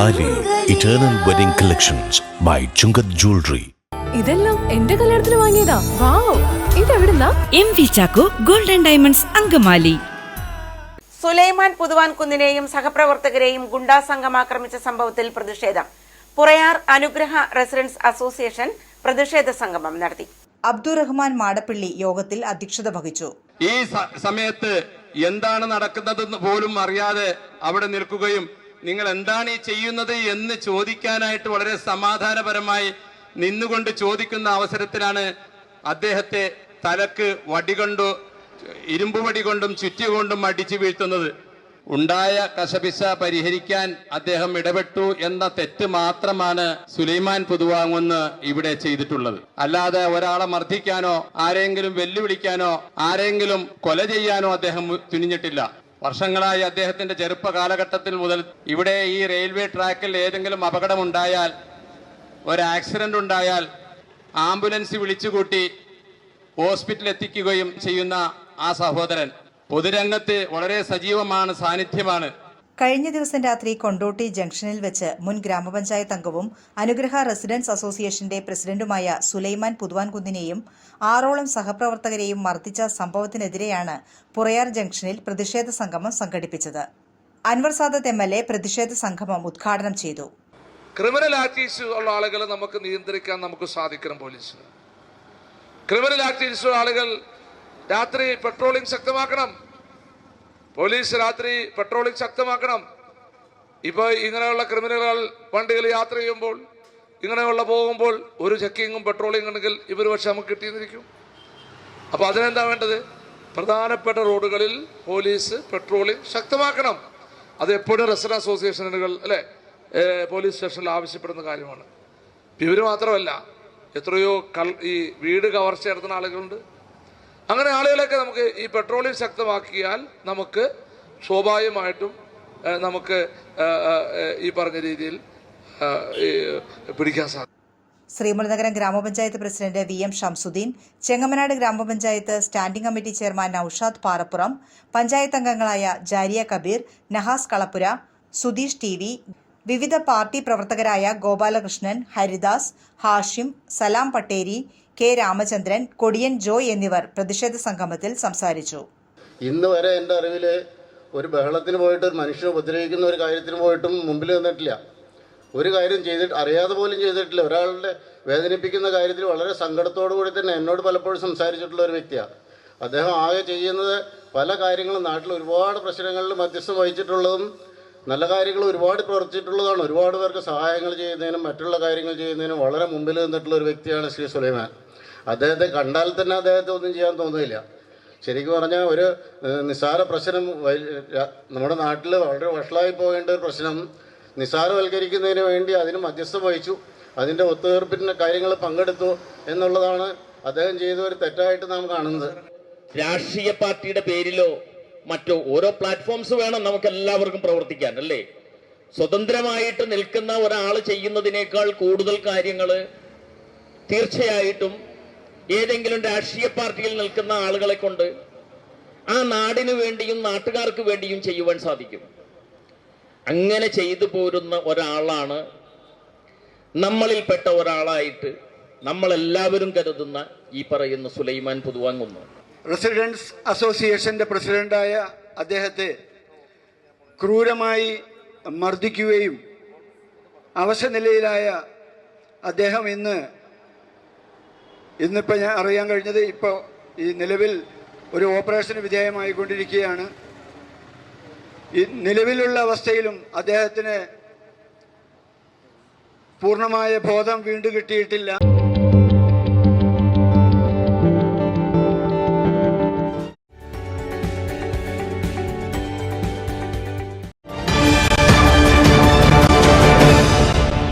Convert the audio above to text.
Thali eternal wedding collections by Chungath jewellery ഇതെല്ലാം എന്റെ കല്യാണത്തിന് വാങ്ങിയതാ. Wow ഇതെവിടുന്നാ? M V Chacko golden diamonds Angamaly. Sulaiman Puthuvan കുന്നിനെയും സഹപ്രവർത്തകരെയും ഗുണ്ടാ സംഘം ആക്രമിച്ച സംഭവത്തിൽ പ്രതിഷേധം. പുറയാർ അനുഗ്രഹ റെസിഡൻസ് അസോസിയേഷൻ പ്രതിഷേധ സംഗമം നടത്തി. അബ്ദുറഹ്മാൻ മാടപ്പള്ളി യോഗത്തിൽ അധ്യക്ഷത വഹിച്ചു. ഈ സമയത്ത് എന്താണ് നടക്കുന്നതെന്ന് പോലും അറിയാതെ അവിടെ നിൽക്കുകയും നിങ്ങൾ എന്താണ് ഈ ചെയ്യുന്നത് എന്ന് ചോദിക്കാനായിട്ട് വളരെ സമാധാനപരമായി നിന്നുകൊണ്ട് ചോദിക്കുന്ന അവസരത്തിലാണ് അദ്ദേഹത്തെ തലക്ക് വടികൊണ്ടു ഇരുമ്പ് വടി കൊണ്ടും ചുറ്റികൊണ്ടും അടിച്ചു വീഴ്ത്തുന്നത്. ഉണ്ടായ കശപിശ പരിഹരിക്കാൻ അദ്ദേഹം ഇടപെട്ടു എന്ന തെറ്റ് മാത്രമാണ് സുലൈമാൻ പുതുവാങ്ങുന്ന് ഇവിടെ ചെയ്തിട്ടുള്ളത്. അല്ലാതെ ഒരാളെ മർദ്ദിക്കാനോ ആരെങ്കിലും വെല്ലുവിളിക്കാനോ ആരെങ്കിലും കൊല ചെയ്യാനോ അദ്ദേഹം തുനിഞ്ഞിട്ടില്ല. വർഷങ്ങളായി അദ്ദേഹത്തിന്റെ ചെറുപ്പ കാലഘട്ടത്തിൽ മുതൽ ഇവിടെ ഈ റെയിൽവേ ട്രാക്കിൽ ഏതെങ്കിലും അപകടമുണ്ടായാൽ ഒരു ആക്സിഡന്റ് ഉണ്ടായാൽ ആംബുലൻസ് വിളിച്ചുകൂട്ടി ഹോസ്പിറ്റലിൽ എത്തിക്കുകയും ചെയ്യുന്ന ആ സഹോദരൻ പൊതുരംഗത്ത് വളരെ സജീവമാണ് സാന്നിധ്യമാണ്. കഴിഞ്ഞ ദിവസം രാത്രി കൊണ്ടോട്ടി ജംഗ്ഷനിൽ വെച്ച് മുൻ ഗ്രാമപഞ്ചായത്ത് അംഗവും അനുഗ്രഹ റെസിഡൻസ് അസോസിയേഷന്റെ പ്രസിഡന്റുമായ സുലൈമാൻ പുതുവാൻകുന്നിനെയും ആറോളം സഹപ്രവർത്തകരെയും മർദ്ദിച്ച സംഭവത്തിനെതിരെയാണ് പുറയാർ ജംഗ്ഷനിൽ പ്രതിഷേധ സംഗമം സംഘടിപ്പിച്ചത്. Anwar Sadath M L A പ്രതിഷേധ സംഗമം ഉദ്ഘാടനം ചെയ്തു. ക്രിമിനൽ ആക്ടിവിറ്റീസ് ഉള്ള ആളുകളെ നമുക്ക് നിയന്ത്രിക്കാൻ നമുക്ക് സാധിക്കണം പോലീസ് ക്രിമിനൽ ആക്ടിവിറ്റീസ് ആളുകൾ രാത്രി പെട്രോളിംഗ് ശക്തമാക്കണം. പോലീസ് രാത്രി പെട്രോളിംഗ് ശക്തമാക്കണം. ഇപ്പോൾ ഇങ്ങനെയുള്ള ക്രിമിനലുകൾ വണ്ടികൾ യാത്ര ചെയ്യുമ്പോൾ ഇങ്ങനെയുള്ള പോകുമ്പോൾ ഒരു ചെക്കിങ്ങും പെട്രോളിംഗ് ഉണ്ടെങ്കിൽ ഇവർ പക്ഷെ നമുക്ക് കിട്ടിയെന്നിരിക്കും. അപ്പോൾ അതിനെന്താ വേണ്ടത്? പ്രധാനപ്പെട്ട റോഡുകളിൽ പോലീസ് പെട്രോളിംഗ് ശക്തമാക്കണം. അത് എപ്പോഴും റെസ്റ്റർ അസോസിയേഷനുകൾ അല്ലെ? പോലീസ് സ്റ്റേഷനിൽ ആവശ്യപ്പെടുന്ന കാര്യമാണ്. ഇവർ മാത്രമല്ല എത്രയോ ഈ വീട് കവർച്ച നടത്തുന്ന ആളുകളുണ്ട്. അങ്ങനെ ആളുകളൊക്കെ നമുക്ക് ഈ പെട്രോളിയം ശക്തമാക്കിയാൽ നമുക്ക് സ്വാഭാവികമായിട്ടും നമുക്ക് ഈ പറഞ്ഞ രീതിയിൽ പിടിക്കാൻ സാധിക്കും. Sreemoolanagaram grama panchayat president V M Shamsudheen Chengamanad grama panchayat standing committee chairman Noushad Parappuram panchayat അംഗങ്ങളായ ജാരിയ കബീർ നഹാസ് കളപ്പുര സുധീഷ് ടി വി വിവിധ പാർട്ടി പ്രവർത്തകരായ ഗോപാലകൃഷ്ണൻ ഹരിദാസ് ഹാഷിം സലാം പട്ടേരി കെ രാമചന്ദ്രൻ കൊടിയൻ ജോയ് എന്നിവർ പ്രതിഷേധ സംഗമത്തിൽ സംസാരിച്ചു. ഇന്ന് വരെ എന്റെ അറിവിൽ ഒരു ബഹളത്തിന് പോയിട്ട് ഒരു മനുഷ്യനെ ഉപദ്രവിക്കുന്ന ഒരു കാര്യത്തിന് പോയിട്ടും മുമ്പിൽ നിന്നിട്ടില്ല. ഒരു കാര്യം ചെയ്തിട്ട് അറിയാതെ പോലും ചെയ്തിട്ടില്ല. ഒരാളുടെ വേദനിപ്പിക്കുന്ന കാര്യത്തിൽ വളരെ സങ്കടത്തോടു കൂടി തന്നെ എന്നോട് പലപ്പോഴും സംസാരിച്ചിട്ടുള്ള ഒരു വ്യക്തിയാണ് അദ്ദേഹം ആകെ ചെയ്യുന്നത് പല കാര്യങ്ങളും നാട്ടിൽ ഒരുപാട് പ്രശ്നങ്ങളിൽ മധ്യസ്ഥം വഹിച്ചിട്ടുള്ളതും നല്ല കാര്യങ്ങൾ ഒരുപാട് പ്രവർത്തിച്ചിട്ടുള്ളതാണ്. ഒരുപാട് പേർക്ക് സഹായങ്ങൾ ചെയ്യുന്നതിനും മറ്റുള്ള കാര്യങ്ങൾ ചെയ്യുന്നതിനും വളരെ മുമ്പിൽ നിന്നിട്ടുള്ള ഒരു വ്യക്തിയാണ് ശ്രീ സുലൈമാൻ. അദ്ദേഹത്തെ കണ്ടാൽ തന്നെ അദ്ദേഹത്തെ ഒന്നും ചെയ്യാൻ തോന്നുന്നില്ല ശരിക്കും പറഞ്ഞാൽ ഒരു നിസ്സാര പ്രശ്നം നമ്മുടെ നാട്ടിൽ വളരെ വഷളായി പോകേണ്ട ഒരു പ്രശ്നം നിസ്സാരവൽക്കരിക്കുന്നതിന് വേണ്ടി അതിന് മധ്യസ്ഥം വഹിച്ചു. അതിന്റെ ഒത്തുതീർപ്പിന്റെ കാര്യങ്ങൾ പങ്കെടുത്തു എന്നുള്ളതാണ് അദ്ദേഹം ചെയ്ത ഒരു തെറ്റായിട്ട് നാം കാണുന്നത്. രാഷ്ട്രീയ പാർട്ടിയുടെ പേരിലോ മറ്റോ ഓരോ പ്ലാറ്റ്ഫോംസ് വേണം നമുക്ക് എല്ലാവർക്കും പ്രവർത്തിക്കാൻ അല്ലേ? സ്വതന്ത്രമായിട്ട് നിൽക്കുന്ന ഒരാൾ ചെയ്യുന്നതിനേക്കാൾ കൂടുതൽ കാര്യങ്ങൾ തീർച്ചയായിട്ടും ഏതെങ്കിലും രാഷ്ട്രീയ പാർട്ടിയിൽ നിൽക്കുന്ന ആളുകളെ കൊണ്ട് ആ നാടിനു വേണ്ടിയും നാട്ടുകാർക്ക് വേണ്ടിയും ചെയ്യുവാൻ സാധിക്കും. അങ്ങനെ ചെയ്തു പോരുന്ന ഒരാളാണ് നമ്മളിൽപ്പെട്ട ഒരാളായിട്ട് നമ്മളെല്ലാവരും കരുതുന്ന ഈ പറയുന്ന സുലൈമാൻ പുതുവാങ്ങുന്നു റെസിഡൻസ് അസോസിയേഷന്റെ പ്രസിഡന്റായ അദ്ദേഹത്തെ ക്രൂരമായി മർദ്ദിക്കുകയും അവശനിലയിലായ അദ്ദേഹം ഇന്ന് ഇന്നിപ്പോൾ ഞാൻ അറിയാൻ കഴിഞ്ഞത് ഇപ്പോൾ ഈ നിലവിൽ ഒരു ഓപ്പറേഷന് വിധേയമായിക്കൊണ്ടിരിക്കുകയാണ്. ഈ നിലവിലുള്ള അവസ്ഥയിലും അദ്ദേഹത്തിന് പൂർണമായ ബോധം വീണ്ടും കിട്ടിയിട്ടില്ല.